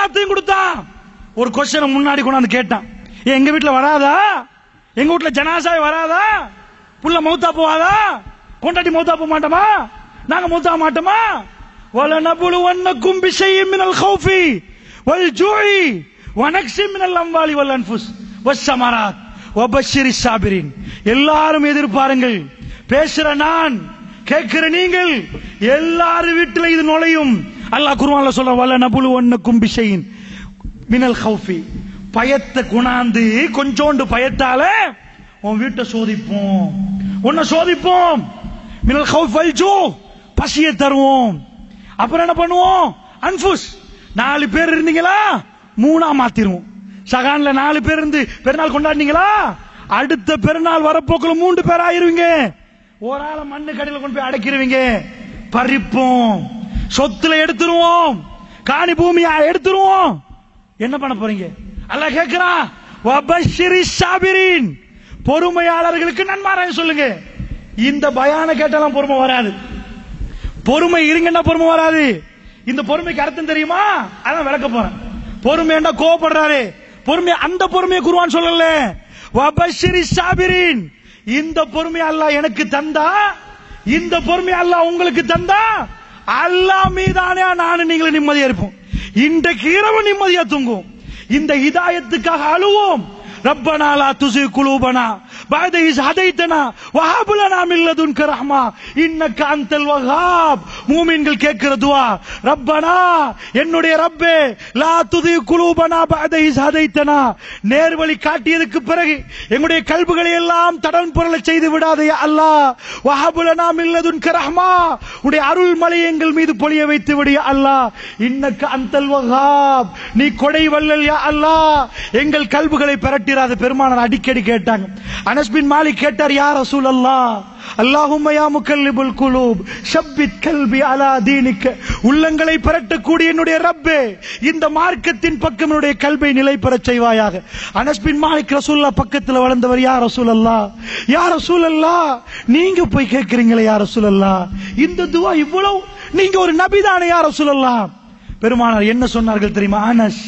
எல்லாத்தையும் கொடுத்தான் ஒரு கொஸ்டினை முன்னாடி கொண்டாந்து கேட்டான் ஏன் எங்க வீட்டுல வராதா எங்க வீட்டுல ஜனாசாய் வராதா புள்ள மௌத்தா போவாதா கொண்டாட்டி மௌத்தா போக மாட்டோமா நாங்க மௌத்தா மாட்டோமா وَلَنَبْلُوَنَّكُمْ بِشَيْءٍ مِنَ الْخَوْفِ وَالْجُوعِ وَنَقْصٍ مِنَ الْأَمْوَالِ وَالْأَنْفُسِ وَالثَّمَرَاتِ وَبَشِّرِ الصَّابِرِينَ எல்லாரும் எதிர்பாருங்கள் பேசுற நான் கேட்கிற நீங்கள் எல்லாரும் வீட்டுல இது நுழையும் அல்லாஹ் குர்ஆன்ல சொல்ற வல்ல நபுலு ஒன்னுக்கும் பிஷையின் மினல் ஹவுஃபி. பயத்தை குணாந்து கொஞ்சோண்டு பயத்தால உன் வீட்டை சோதிப்போம். உன்னை சோதிப்போம். மினல் ஹவுஃப் வல்ஜூ பசியை தருவோம். அப்புறம் என்ன பண்ணுவோம்? அன்புஸ். நாலு பேர் இருந்தீங்களா? மூணா மாத்திருவோம். சகான்ல நாலு பேர் இருந்து பெருநாள் கொண்டாடினீங்களா? அடுத்த பெருநாள் வரப்போக்குள்ள மூன்று பேர் ஆயிருவீங்க. ஒரு ஆளை மண்ணு கடையில் கொண்டு போய் அடைக்கிறவங்க பறிப்போம். சொத்துல எடுத்துருவோம். காணி பூமியா எடுத்துருவோம். என்ன பண்ண போறீங்க? அல்ல கேக்குறான் சாபிரின் பொறுமையாளர்களுக்கு நன்மாராயம் சொல்லுங்க. இந்த பயான கேட்டாலாம் பொறுமை வராது. பொறுமை இருங்கன்னா பொறுமை வராது. இந்த பொறுமைக்கு அர்த்தம் தெரியுமா? அதான் விளக்க போறேன். பொறுமை என்ன கோவப்படுறாரு. பொறுமை அந்த பொறுமையை குருவான் சொல்லல. வபஷிரி சாபிரின் இந்த பொறுமை அல்லாஹ் எனக்கு தந்தா? இந்த பொறுமை அல்லாஹ் உங்களுக்கு தந்தா? அல்லாஹ் மீதானே நானும் நீங்களும் நிம்மதியா இருப்போம் இன்றைக்கு இரவு நிம்மதியா தூங்குவோம் இந்த ஹிதாயத்துக்காக அழுவோம் ரப்பனா லா துசி குலூபனா بعد إذ هديتنا وهب لنا من لدنك رحمة إنك أنت الوهاب மூமின்கள் கேட்கிற துவா ரப்பனா என்னுடைய ரப்பே லா துதி குலூபனா بعد إذ هديتنا நேர்வழி காட்டியதுக்கு பிறகு எங்களுடைய கல்புகளை எல்லாம் தடன் புரள செய்து விடாதே அல்லாஹ் வஹப் லனா மின் லதுன்க ரஹ்மா உடைய அருள் மலை எங்கள் மீது பொழிய வைத்து விடிய அல்லாஹ். இன்னக்கு அந்தல் வஹாப். நீ கொடை வல்லல் யா அல்லாஹ். எங்கள் கல்புகளை பெரட்டிராத பெருமானார் அடிக்கடி கேட்டாங்க. அனஸ்பின் மாலிக் கேட்டார் யா ரசூலல்லாஹ் அல்லாஹும்ம யா முக்கல்லிபுல் குலூப் ஷப்பித் கல்வி அலா தீனிக்க. உள்ளங்களை பரட்டக்கூடிய என்னுடைய ரப்பே இந்த மார்க்கத்தின் பக்கம் என்னுடைய கல்வை நிலை பெறச் செய்வாயாக அனஸ்பின் மாலிக் ரசூல்லா பக்கத்தில் வளர்ந்தவர் யார் ரசூல் ரசூலல்லா யார சூழல்லா நீங்க போய் கேட்கிறீங்களே யார சூழல்லா இந்த துவா இவ்வளவு நீங்க ஒரு நபிதானே யார ரசூலல்லா? பெருமானார் என்ன சொன்னார்கள் தெரியுமா? அனஸ்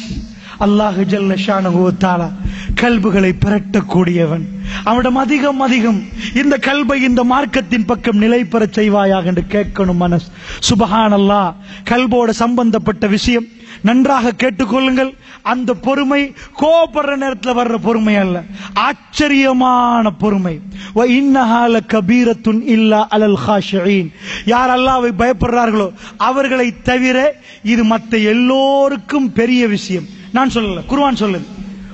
அல்லாஹு ஜல்ல ஷானுகுவத்தாலா கல்புகளை பிரட்டக்கூடியவன் அவனிடம் அதிகம் அதிகம் இந்த கல்பை இந்த மார்க்கத்தின் பக்கம் நிலை பெற செய்வாயாக என்று கேட்கணும் மனஸ் சுபஹான் அல்லாஹ் கல்போட சம்பந்தப்பட்ட விஷயம் நன்றாக கேட்டுக்கொள்ளுங்கள். அந்த பொறுமை கோபப்படுற நேரத்தில் வர்ற பொறுமை அல்ல. ஆச்சரியமான பொறுமை. இன்னஹால கபீரத்துன் இல்லா அலல் ஹாஷியின். யார் அல்லாவை பயப்படுறார்களோ அவர்களை தவிர இது மற்ற எல்லோருக்கும் பெரிய விஷயம். நான் சொல்லல குருவான் சொல்லுது.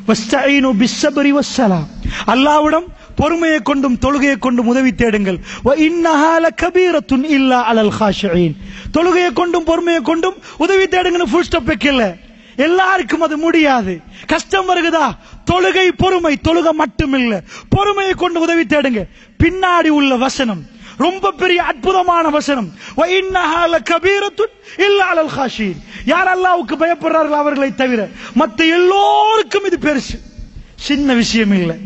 அல்லாவிடம் அல்லாஹ்விடம் பொறுமையை கொண்டும் தொழுகையை கொண்டும் உதவி தேடுங்கள். இன்னஹால கபீரத்துன் இல்லா அலல் ஹாஷின் தொழுகையை கொண்டும் பொறுமையை கொண்டும் உதவி தேடுங்கன்னு ஃபுல் ஸ்டாப் வைக்கல எல்லாருக்கும் அது முடியாது. கஷ்டம் வருகுதா? தொழுகை பொறுமை தொழுகை மட்டும் இல்ல பொறுமையை கொண்டு உதவி தேடுங்க. பின்னாடி உள்ள வசனம். ரொம்ப பெரிய அற்புதமான வசனம். வ கபீரத்துன் யார் அல்லாவுக்கு பயப்படுறார்கள் அவர்களை தவிர மத்த எல்லோருக்கும் இது பெருசு. சின்ன விஷயம் இல்லை.